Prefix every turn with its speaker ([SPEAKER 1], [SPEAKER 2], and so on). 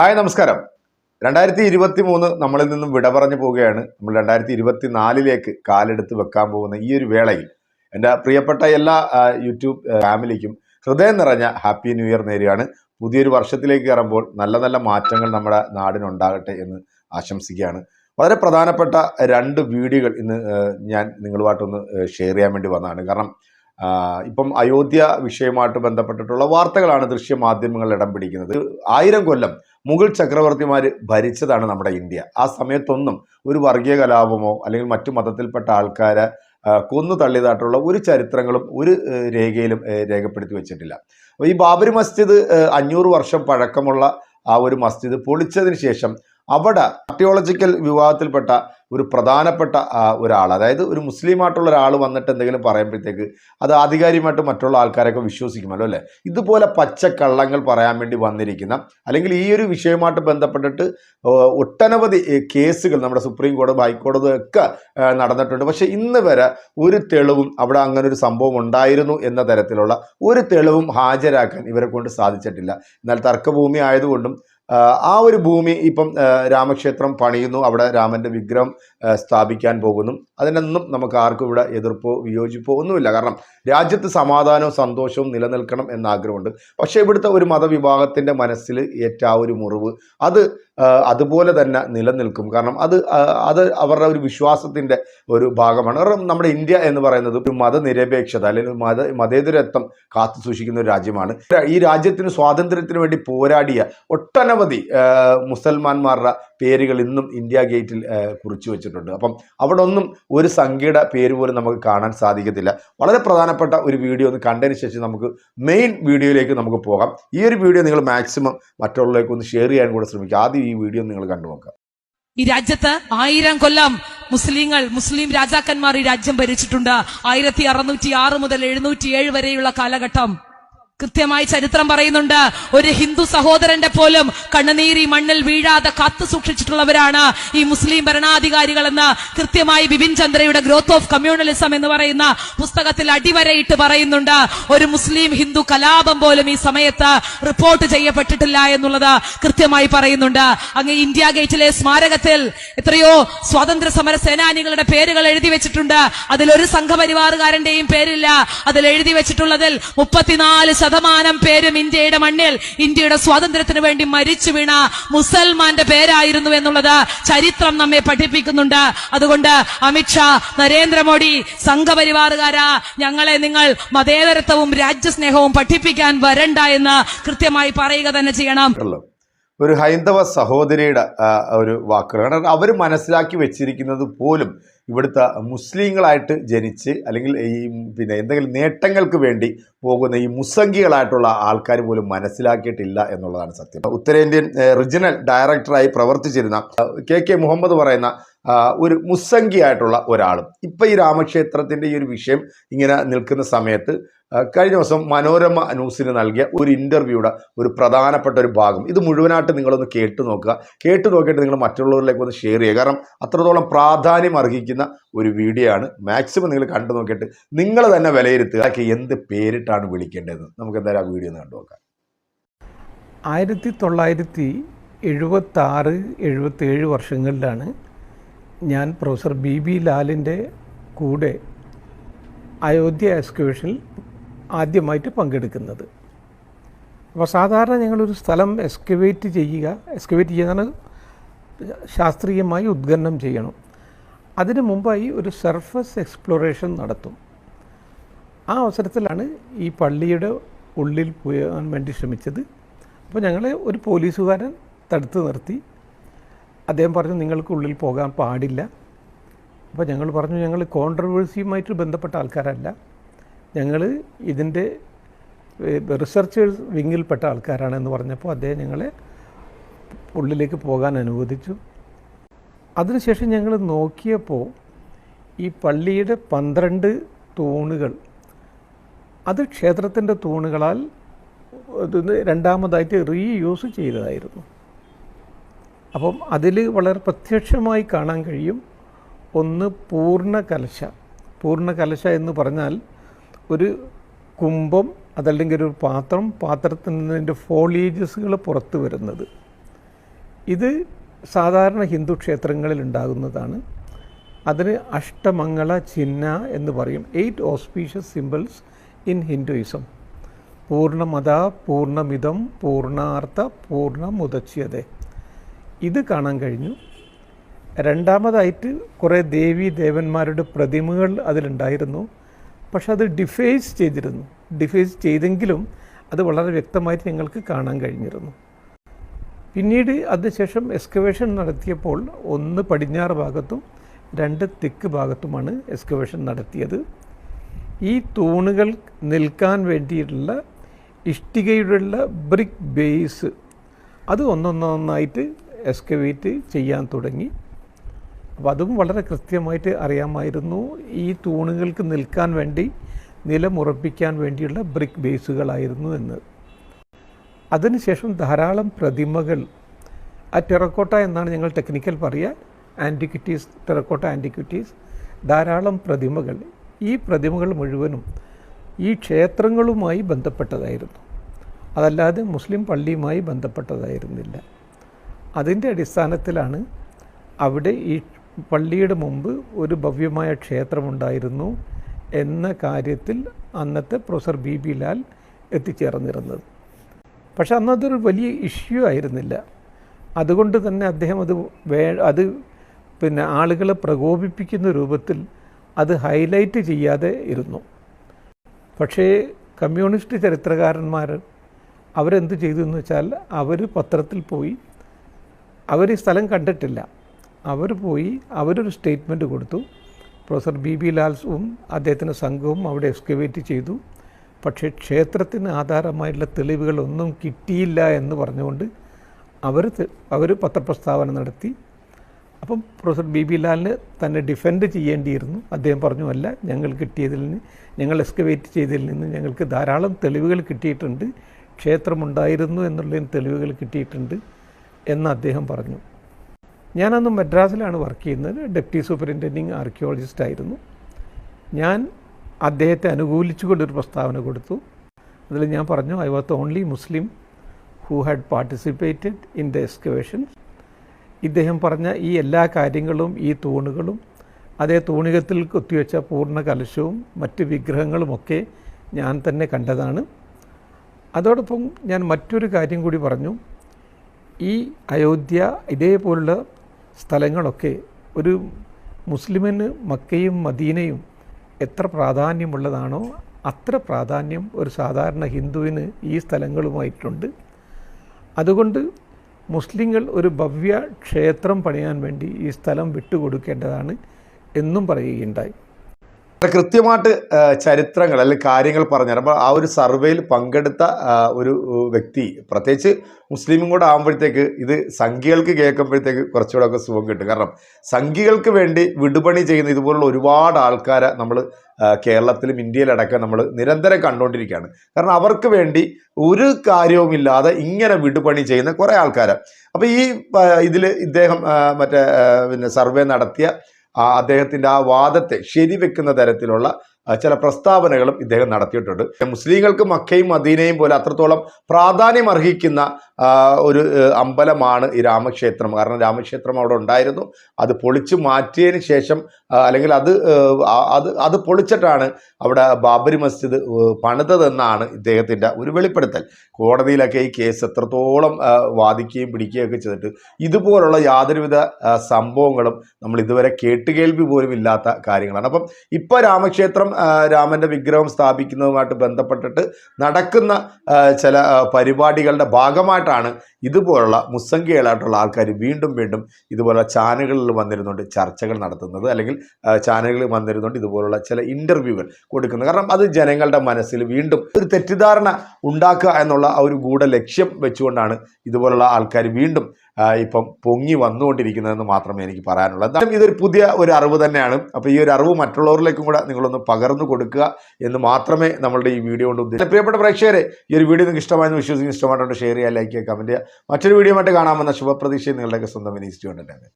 [SPEAKER 1] Hi നമസ്കാരം. രണ്ടായിരത്തി ഇരുപത്തി മൂന്ന് നമ്മളിൽ നിന്നും വിട പറഞ്ഞു പോവുകയാണ്. നമ്മൾ രണ്ടായിരത്തി ഇരുപത്തി നാലിലേക്ക് കാലെടുത്ത് വെക്കാൻ പോകുന്ന ഈ ഒരു വേളയിൽ എന്റെ പ്രിയപ്പെട്ട എല്ലാ യൂട്യൂബ് ഫാമിലിക്കും ഹൃദയം നിറഞ്ഞ ഹാപ്പി ന്യൂ ഇയർ നേരെയാണ് പുതിയൊരു വർഷത്തിലേക്ക് കയറുമ്പോൾ നല്ല നല്ല മാറ്റങ്ങൾ നമ്മുടെ നാടിനുണ്ടാകട്ടെ എന്ന് ആശംസിക്കുകയാണ്. വളരെ പ്രധാനപ്പെട്ട രണ്ട് വീഡിയോകൾ ഇന്ന് ഞാൻ നിങ്ങളുമായിട്ടൊന്ന് ഷെയർ ചെയ്യാൻ വേണ്ടി വന്നതാണ്. കാരണം ഇപ്പം അയോധ്യ വിഷയമായിട്ട് ബന്ധപ്പെട്ടിട്ടുള്ള വാർത്തകളാണ് ദൃശ്യ ദൃശ്യമാധ്യമങ്ങൾ ഇടം പിടിക്കുന്നത്. ആയിരം കൊല്ലം മുഗൾ ചക്രവർത്തിമാർ ഭരിച്ചതാണ് നമ്മുടെ ഇന്ത്യ. ആ സമയത്തൊന്നും ഒരു വർഗീയ കലാപമോ അല്ലെങ്കിൽ മറ്റു മതത്തിൽപ്പെട്ട ആൾക്കാരെ കൊന്നു തള്ളിയതായിട്ടുള്ള ഒരു ചരിത്രങ്ങളും ഒരു രേഖയിലും രേഖപ്പെടുത്തി വെച്ചിട്ടില്ല. അപ്പോൾ ഈ ബാബരി മസ്ജിദ് അഞ്ഞൂറ് വർഷം പഴക്കമുള്ള ആ ഒരു മസ്ജിദ് പൊളിച്ചതിന് ശേഷം അവിടെ ആർട്ടിയോളജിക്കൽ വിഭാഗത്തിൽപ്പെട്ട ഒരു പ്രധാനപ്പെട്ട ഒരാൾ അതായത് ഒരു മുസ്ലിമായിട്ടുള്ള ഒരാൾ വന്നിട്ട് എന്തെങ്കിലും പറയുമ്പോഴത്തേക്ക് അത് ആധികാരികമായിട്ട് മറ്റുള്ള ആൾക്കാരൊക്കെ വിശ്വസിക്കുമല്ലോ അല്ലേ? ഇതുപോലെ പച്ചക്കള്ളങ്ങൾ പറയാൻ വേണ്ടി വന്നിരിക്കുന്ന അല്ലെങ്കിൽ ഈ ഒരു വിഷയവുമായിട്ട് ബന്ധപ്പെട്ടിട്ട് ഒട്ടനവധി കേസുകൾ നമ്മുടെ സുപ്രീം കോടതി ഹൈക്കോടതി ഒക്കെ നടന്നിട്ടുണ്ട്. പക്ഷേ ഇന്ന് വരെ ഒരു തെളിവും അവിടെ അങ്ങനെ ഒരു സംഭവം ഉണ്ടായിരുന്നു എന്ന തരത്തിലുള്ള ഒരു തെളിവും ഹാജരാക്കാൻ ഇവരെ കൊണ്ട് സാധിച്ചിട്ടില്ല. എന്നാൽ തർക്കഭൂമി ആയതുകൊണ്ടും ആ, ഒരു ഭൂമി ഇപ്പം രാമക്ഷേത്രം പണിയുന്നു. അവിടെ രാമന്റെ വിഗ്രഹം സ്ഥാപിക്കാൻ പോകുന്നു. അതിനൊന്നും നമുക്ക് ആർക്കും ഇവിടെ എതിർപ്പോ വിയോജിപ്പോ ഒന്നുമില്ല. കാരണം രാജ്യത്ത് സമാധാനവും സന്തോഷവും നിലനിൽക്കണം എന്ന ആഗ്രഹമുണ്ട്. പക്ഷേ ഇവിടുത്തെ ഒരു മതവിഭാഗത്തിന്റെ മനസ്സിൽ ഏറ്റ ആ ഒരു മുറിവ് അത് അതുപോലെ തന്നെ നിലനിൽക്കും. കാരണം അത് അത് അവരുടെ ഒരു വിശ്വാസത്തിന്റെ ഒരു ഭാഗമാണ്. കാരണം നമ്മുടെ ഇന്ത്യ എന്ന് പറയുന്നത് ഒരു മതനിരപേക്ഷത അല്ലെങ്കിൽ മത മതേതരത്വം കാത്തു സൂക്ഷിക്കുന്ന ഒരു രാജ്യമാണ്. ഈ രാജ്യത്തിന് സ്വാതന്ത്ര്യത്തിന് വേണ്ടി പോരാടിയ ഒട്ടനവധി മുസൽമാന്മാരുടെ പേരുകൾ ഇന്നും ഇന്ത്യ ഗേറ്റിൽ കുറിച്ചു വെച്ചിട്ടുണ്ട്. അപ്പം അവിടെ ഒന്നും ഒരു സംഖ്യയുടെ പേര് പോലും നമുക്ക് കാണാൻ സാധിക്കത്തില്ല. വളരെ പ്രധാനപ്പെട്ട ഒരു വീഡിയോ ഒന്ന് കണ്ടതിന് ശേഷം നമുക്ക് മെയിൻ വീഡിയോയിലേക്ക് നമുക്ക് പോകാം. ഈ ഒരു വീഡിയോ നിങ്ങൾ മാക്സിമം മറ്റുള്ളവരിലേക്ക് ഒന്ന് ഷെയർ ചെയ്യാൻ കൂടെ ശ്രമിക്കുക. ആദ്യം ഈ വീഡിയോ നിങ്ങൾ കണ്ടു നോക്കാം
[SPEAKER 2] ഈ രാജ്യത്ത് ആയിരം കൊല്ലം മുസ്ലിങ്ങൾ മുസ്ലിം രാജാക്കന്മാർ ഈ രാജ്യം ഭരിച്ചിട്ടുണ്ട്. ആയിരത്തി അറുന്നൂറ്റി ആറ് മുതൽ എഴുന്നൂറ്റി ഏഴ് വരെയുള്ള കാലഘട്ടം. കൃത്യമായി ചരിത്രം പറയുന്നുണ്ട്. ഒരു ഹിന്ദു സഹോദരന്റെ പോലും കണ്ണുനീരി മണ്ണിൽ വീഴാതെ കാത്തു സൂക്ഷിച്ചിട്ടുള്ളവരാണ് ഈ മുസ്ലിം ഭരണാധികാരികളെന്ന് കൃത്യമായി ബിപിൻ ചന്ദ്രയുടെ ഗ്രോത്ത് ഓഫ് കമ്മ്യൂണലിസം എന്ന് പറയുന്ന പുസ്തകത്തിൽ അടിവരയിട്ട് പറയുന്നുണ്ട്. ഒരു മുസ്ലിം ഹിന്ദു കലാപം പോലും ഈ സമയത്ത് റിപ്പോർട്ട് ചെയ്യപ്പെട്ടിട്ടില്ല എന്നുള്ളത് കൃത്യമായി പറയുന്നുണ്ട്. അങ്ങ് ഇന്ത്യ ഗേറ്റിലെ സ്മാരകത്തിൽ എത്രയോ സ്വാതന്ത്ര്യ സമര സേനാനികളുടെ പേരുകൾ എഴുതി വെച്ചിട്ടുണ്ട്. അതിലൊരു സംഘപരിവാറുകാരന്റെയും പേരില്ല. അതിൽ എഴുതി വെച്ചിട്ടുള്ളതിൽ മുപ്പത്തിനാല് ശതമാനം പേരും ഇന്ത്യയുടെ മണ്ണിൽ ഇന്ത്യയുടെ സ്വാതന്ത്ര്യത്തിന് വേണ്ടി മരിച്ചു വീണ മുസൽമാന്റെ പേരായിരുന്നു എന്നുള്ളത് ചരിത്രം നമ്മെ പഠിപ്പിക്കുന്നുണ്ട്. അതുകൊണ്ട് അമിത്ഷാ നരേന്ദ്രമോദി സംഘപരിവാറുകാരാ ഞങ്ങളെ നിങ്ങൾ മതേതരത്വവും രാജ്യസ്നേഹവും പഠിപ്പിക്കാൻ വരണ്ട എന്ന് കൃത്യമായി പറയുക തന്നെ ചെയ്യണം.
[SPEAKER 1] ഒരു ഹൈന്ദവ സഹോദരിയുടെ ഒരു വാക്കുകൾ കാരണം അവർ മനസ്സിലാക്കി വെച്ചിരിക്കുന്നത് പോലും ഇവിടുത്തെ മുസ്ലിങ്ങളായിട്ട് ജനിച്ച് അല്ലെങ്കിൽ ഈ പിന്നെ എന്തെങ്കിലും നേട്ടങ്ങൾക്ക് വേണ്ടി പോകുന്ന ഈ മുസംഗികളായിട്ടുള്ള ആൾക്കാർ പോലും മനസ്സിലാക്കിയിട്ടില്ല എന്നുള്ളതാണ് സത്യം. ഉത്തരേന്ത്യൻ റീജിയണൽ ഡയറക്ടറായി പ്രവർത്തിച്ചിരുന്ന കെ കെ മുഹമ്മദ് പറയുന്ന ഒരു മുസംഗിയായിട്ടുള്ള ഒരാളും. ഇപ്പം ഈ രാമക്ഷേത്രത്തിന്റെ ഈ ഒരു വിഷയം ഇങ്ങനെ നിൽക്കുന്ന സമയത്ത് കഴിഞ്ഞ ദിവസം മനോരമ ന്യൂസിന് നൽകിയ ഒരു ഇന്റർവ്യൂയുടെ ഒരു പ്രധാനപ്പെട്ട ഒരു ഭാഗം. ഇത് മുഴുവനായിട്ട് നിങ്ങളൊന്ന് കേട്ടു നോക്കുക. കേട്ടു നോക്കിയിട്ട് നിങ്ങൾ മറ്റുള്ളവരിലേക്ക് ഒന്ന് ഷെയർ ചെയ്യുക. കാരണം അത്രത്തോളം പ്രാധാന്യം അർഹിക്കുന്ന ഒരു വീഡിയോ ആണ്. മാക്സിമം നിങ്ങൾ കണ്ടു നോക്കിയിട്ട് നിങ്ങൾ തന്നെ വിലയിരുത്തുക. അതൊക്കെ എന്ത് പേരിട്ടാണ് വിളിക്കേണ്ടത് നമുക്ക് എന്തായാലും ആ വീഡിയോ ഒന്ന് കണ്ടു നോക്കാം.
[SPEAKER 3] ആയിരത്തി തൊള്ളായിരത്തി എഴുപത്താറ് എഴുപത്തേഴ് വർഷങ്ങളിലാണ് ഞാൻ പ്രൊഫസർ ബി ബി ലാലിന്റെ കൂടെ അയോധ്യ എക്സ്ക്യൂഷനിൽ ആദ്യമായിട്ട് പങ്കെടുക്കുന്നത്. അപ്പോൾ സാധാരണ ഞങ്ങളൊരു സ്ഥലം എക്സ്കവേറ്റ് ചെയ്യുക എക്സ്കവേറ്റ് ചെയ്യുന്ന ശാസ്ത്രീയമായി ഉദ്ഘനം ചെയ്യണം. അതിനു മുമ്പായി ഒരു സർഫസ് എക്സ്പ്ലോറേഷൻ നടത്തും. ആ അവസരത്തിലാണ് ഈ പള്ളിയുടെ ഉള്ളിൽ പോകാൻ വേണ്ടി ശ്രമിച്ചത്. അപ്പോൾ ഞങ്ങളെ ഒരു പോലീസുകാരൻ തടുത്തു നിർത്തി. അദ്ദേഹം പറഞ്ഞു നിങ്ങൾക്ക് ഉള്ളിൽ പോകാൻ പാടില്ല. അപ്പോൾ ഞങ്ങൾ പറഞ്ഞു ഞങ്ങൾ കോൺട്രവേഴ്സിയുമായിട്ട് ബന്ധപ്പെട്ട ആൾക്കാരല്ല. ഞങ്ങൾ ഇതിന്റെ റിസർച്ചേഴ്സ് വിങ്ങിൽപ്പെട്ട ആൾക്കാരാണെന്ന് പറഞ്ഞപ്പോൾ അദ്ദേഹം ഞങ്ങളെ ഉള്ളിലേക്ക് പോകാൻ അനുവദിച്ചു. അതിനുശേഷം ഞങ്ങൾ നോക്കിയപ്പോൾ ഈ പള്ളിയുടെ പന്ത്രണ്ട് തൂണുകൾ അത് ക്ഷേത്രത്തിന്റെ തൂണുകളാൽ രണ്ടാമതായിട്ട് റീയൂസ് ചെയ്തതായിരുന്നു. അപ്പം അതിൽ വളരെ പ്രത്യക്ഷമായി കാണാൻ കഴിയും ഒന്ന് പൂർണ കലശ. പൂർണ കലശ എന്ന് പറഞ്ഞാൽ ഒരു കുംഭം അതല്ലെങ്കിൽ ഒരു പാത്രം പാത്രത്തിൽ നിന്നതിന്റെ ഫോളിയേജസുകൾ പുറത്തു വരുന്നത്. ഇത് സാധാരണ ഹിന്ദു ക്ഷേത്രങ്ങളിൽ ഉണ്ടാകുന്നതാണ്. അതിന് അഷ്ടമംഗള ചിഹ്ന എന്ന് പറയും. Eight auspicious symbols in Hinduism പൂർണമത പൂർണമിതം പൂർണാർത്ഥ പൂർണമുദച്യത ഇത് കാണാൻ കഴിഞ്ഞു. രണ്ടാമതായിട്ട് കുറേ ദേവി ദേവന്മാരുടെ പ്രതിമകൾ അതിലുണ്ടായിരുന്നു. പക്ഷെ അത് ഡിഫേസ് ചെയ്തിരുന്നു. ഡിഫേസ് ചെയ്തെങ്കിലും അത് വളരെ വ്യക്തമായിട്ട് ഞങ്ങൾക്ക് കാണാൻ കഴിഞ്ഞിരുന്നു. പിന്നീട് അതിനുശേഷം എക്സ്കവേഷൻ നടത്തിയപ്പോൾ ഒന്ന് പടിഞ്ഞാറ് ഭാഗത്തും രണ്ട് തെക്ക് ഭാഗത്തുമാണ് എക്സ്കവേഷൻ നടത്തിയത്. ഈ തൂണുകൾ നിൽക്കാൻ വേണ്ടിയിട്ടുള്ള ഇഷ്ടികയുടെ ബ്രിക്ക് ബേസ് അത് ഒന്നൊന്നൊന്നായിട്ട് എക്സ്കവേറ്റ് ചെയ്യാൻ തുടങ്ങി. അപ്പോൾ അതും വളരെ കൃത്യമായിട്ട് അറിയാമായിരുന്നു. ഈ തൂണുകൾക്ക് നിൽക്കാൻ വേണ്ടി നിലമുറപ്പിക്കാൻ വേണ്ടിയുള്ള ബ്രിക്ക് ബേസുകളായിരുന്നു എന്ന്. അതിനുശേഷം ധാരാളം പ്രതിമകൾ ആ ടെറക്കോട്ട എന്നാണ് ഞങ്ങൾ ടെക്നിക്കൽ പറയുക ആന്റിക്വിറ്റീസ് ടെറക്കോട്ട ആന്റിക്വിറ്റീസ് ധാരാളം പ്രതിമകൾ. ഈ പ്രതിമകൾ മുഴുവനും ഈ ക്ഷേത്രങ്ങളുമായി ബന്ധപ്പെട്ടതായിരുന്നു. അതല്ലാതെ മുസ്ലിം പള്ളിയുമായി ബന്ധപ്പെട്ടതായിരുന്നില്ല. അതിന്റെ അടിസ്ഥാനത്തിലാണ് അവിടെ ഈ പള്ളിയുടെ മുമ്പ് ഒരു ഭവ്യമായ ക്ഷേത്രമുണ്ടായിരുന്നു എന്ന കാര്യത്തിൽ അന്നത്തെ പ്രൊഫസർ ബി ബി ലാൽ എത്തിച്ചേർന്നിരുന്നത്. പക്ഷെ അന്നതൊരു വലിയ ഇഷ്യൂ ആയിരുന്നില്ല. അതുകൊണ്ട് തന്നെ അദ്ദേഹം അത് വേ അത് പിന്നെ ആളുകളെ പ്രകോപിപ്പിക്കുന്ന രൂപത്തിൽ അത് ഹൈലൈറ്റ് ചെയ്യാതെ ഇരുന്നു. പക്ഷേ കമ്മ്യൂണിസ്റ്റ് ചരിത്രകാരന്മാർ അവരെന്ത് ചെയ്തു എന്ന് വെച്ചാൽ അവർ പത്രത്തിൽ പോയി അവർ ഈ സ്ഥലം കണ്ടിട്ടില്ല. അവർ പോയി അവരൊരു സ്റ്റേറ്റ്മെന്റ് കൊടുത്തു. പ്രൊഫസർ ബി ബി ലാൽസും അദ്ദേഹത്തിന്റെ സംഘവും അവിടെ എക്സ്കവേറ്റ് ചെയ്തു. പക്ഷേ ക്ഷേത്രത്തിന് ആധാരമായിട്ടുള്ള തെളിവുകളൊന്നും കിട്ടിയില്ല എന്ന് പറഞ്ഞുകൊണ്ട് അവർ അവർ പത്രപ്രസ്താവന നടത്തി. അപ്പം പ്രൊഫസർ ബി ബി ലാലിന് തന്നെ ഡിഫെൻഡ് ചെയ്യേണ്ടിയിരുന്നു. അദ്ദേഹം പറഞ്ഞു അല്ല ഞങ്ങൾ കിട്ടിയതിൽ നിന്ന് ഞങ്ങൾ എക്സ്കവേറ്റ് ചെയ്തതിൽ നിന്ന് ഞങ്ങൾക്ക് ധാരാളം തെളിവുകൾ കിട്ടിയിട്ടുണ്ട്. ക്ഷേത്രമുണ്ടായിരുന്നു എന്നുള്ളതിന് തെളിവുകൾ കിട്ടിയിട്ടുണ്ട്. എന്ന് അദ്ദേഹം പറഞ്ഞു. ഞാനന്ന് മദ്രാസിലാണ് വർക്ക് ചെയ്യുന്നത്. ഡെപ്റ്റി സൂപ്രിന്റെൻഡിങ് ആർക്കിയോളജിസ്റ്റ് ആയിരുന്നു. ഞാൻ അദ്ദേഹത്തെ അനുകൂലിച്ചുകൊണ്ടൊരു പ്രസ്താവന കൊടുത്തു. അതിൽ ഞാൻ പറഞ്ഞു I was only Muslim who had participated in the excavation ഇദ്ദേഹം പറഞ്ഞ ഈ എല്ലാ കാര്യങ്ങളും ഈ തൂണുകളും അതേ തൂണികത്തിൽ കുത്തിവെച്ച പൂർണ കലശവും മറ്റ് വിഗ്രഹങ്ങളുമൊക്കെ ഞാൻ തന്നെ കണ്ടതാണ്. അതോടൊപ്പം ഞാൻ മറ്റൊരു കാര്യം കൂടി പറഞ്ഞു. ഈ അയോധ്യ ഇതേപോലുള്ള സ്ഥലങ്ങളൊക്കെ ഒരു മുസ്ലിമിന് മക്കയും മദീനയും എത്ര പ്രാധാന്യമുള്ളതാണോ അത്ര പ്രാധാന്യം ഒരു സാധാരണ ഹിന്ദുവിന് ഈ സ്ഥലങ്ങളുമായിട്ടുണ്ട്. അതുകൊണ്ട് മുസ്ലിങ്ങൾ ഒരു ഭവ്യ ക്ഷേത്രം പണിയാൻ വേണ്ടി ഈ സ്ഥലം വിട്ടുകൊടുക്കേണ്ടതാണ് എന്നും പറയുകയുണ്ടായി.
[SPEAKER 1] കൃത്യമായിട്ട് ചരിത്രങ്ങൾ അല്ലെങ്കിൽ കാര്യങ്ങൾ പറഞ്ഞു അപ്പോൾ ആ ഒരു സർവേയിൽ പങ്കെടുത്ത ഒരു വ്യക്തി പ്രത്യേകിച്ച് മുസ്ലിമും കൂടെ ആകുമ്പോഴത്തേക്ക് ഇത് സംഖ്യകൾക്ക് കേൾക്കുമ്പോഴത്തേക്ക് കുറച്ചുകൂടെ ഒക്കെ സുഖം കിട്ടും. കാരണം സംഖ്യകൾക്ക് വേണ്ടി വിടുപണി ചെയ്യുന്ന ഇതുപോലുള്ള ഒരുപാട് ആൾക്കാരെ നമ്മൾ കേരളത്തിലും ഇന്ത്യയിലടക്കം നമ്മൾ നിരന്തരം കണ്ടുകൊണ്ടിരിക്കുകയാണ്. കാരണം അവർക്ക് വേണ്ടി ഒരു കാര്യവുമില്ലാതെ ഇങ്ങനെ വിടുപണി ചെയ്യുന്ന കുറേ ആൾക്കാർ അപ്പോൾ ഈ ഇതിൽ ഇദ്ദേഹം മറ്റേ പിന്നെ സർവേ നടത്തിയ അദ്ദേഹത്തിന്റെ ആ വാദത്തെ ശരിവെക്കുന്ന തരത്തിലുള്ള ചില പ്രസ്താവനകളും ഇദ്ദേഹം നടത്തിയിട്ടുണ്ട്. മുസ്ലിങ്ങൾക്ക് മക്കയും മദീനയും പോലെ അത്രത്തോളം പ്രാധാന്യം അർഹിക്കുന്ന ഒരു അമ്പലമാണ് ഈ രാമക്ഷേത്രം. കാരണം രാമക്ഷേത്രം അവിടെ ഉണ്ടായിരുന്നു. അത് പൊളിച്ചു മാറ്റിയതിന് ശേഷം അല്ലെങ്കിൽ അത് അത് അത് പൊളിച്ചിട്ടാണ് അവിടെ ബാബരി മസ്ജിദ് പണിതതെന്നാണ് ഇദ്ദേഹത്തിന്റെ ഒരു വെളിപ്പെടുത്തൽ. കോടതിയിലൊക്കെ ഈ കേസ് എത്രത്തോളം വാദിക്കുകയും പിടിക്കുകയൊക്കെ ചെയ്തിട്ട് ഇതുപോലുള്ള യാതൊരുവിധ സംഭവങ്ങളും നമ്മൾ ഇതുവരെ കേട്ടുകേൾവി പോലും ഇല്ലാത്ത കാര്യങ്ങളാണ്. അപ്പം ഇപ്പോൾ രാമക്ഷേത്രം രാമന്റെ വിഗ്രഹം സ്ഥാപിക്കുന്നതുമായിട്ട് ബന്ധപ്പെട്ടിട്ട് നടക്കുന്ന ചില പരിപാടികളുടെ ഭാഗമായിട്ടാണ് ഇതുപോലുള്ള മുസ്സംഖ്യകളായിട്ടുള്ള ആൾക്കാർ വീണ്ടും വീണ്ടും ഇതുപോലുള്ള ചാനലുകളിൽ വന്നിരുന്നുകൊണ്ട് ചർച്ചകൾ നടത്തുന്നത് അല്ലെങ്കിൽ ചാനലുകളിൽ വന്നിരുന്നുകൊണ്ട് ഇതുപോലുള്ള ചില ഇന്റർവ്യൂകൾ കൊടുക്കുന്നത്. കാരണം അത് ജനങ്ങളുടെ മനസ്സിൽ വീണ്ടും ഒരു തെറ്റിദ്ധാരണ ഉണ്ടാക്കുക എന്നുള്ള ഒരു ഗൂഢ ലക്ഷ്യം വെച്ചുകൊണ്ടാണ് ഇതുപോലുള്ള ആൾക്കാർ വീണ്ടും ഇപ്പം പൊങ്ങി വന്നുകൊണ്ടിരിക്കുന്നതെന്ന് മാത്രമേ എനിക്ക് പറയാനുള്ളൂ. എന്തായാലും ഇതൊരു പുതിയ ഒരു അറിവ് തന്നെയാണ്. അപ്പോൾ ഈ ഒരു അറിവ് മറ്റുള്ളവരിലേക്കും കൂടെ നിങ്ങളൊന്ന് പകർന്നു കൊടുക്കുക എന്ന് മാത്രമേ നമ്മളുടെ ഈ വീഡിയോ കൊണ്ട് ഉദ്ദേശിച്ചു പ്രിയപ്പെട്ട പ്രേക്ഷകരെ ഈ ഒരു വീഡിയോ നിങ്ങൾക്ക് ഇഷ്ടമായെന്ന് വിശ്വസിക്കുന്നു. ഇഷ്ടമായിട്ടുണ്ട് ഷെയർ ചെയ്യുക ലൈക്ക് ചെയ്യുക കമന്റ് ചെയ്യുക. മറ്റൊരു വീഡിയോ ആയിട്ട് കാണാമെന്ന ശുഭപ്രതീക്ഷയും നിങ്ങളുടെയൊക്കെ സ്വന്തം വിനീസ് കൊണ്ടിട്ടുണ്ട്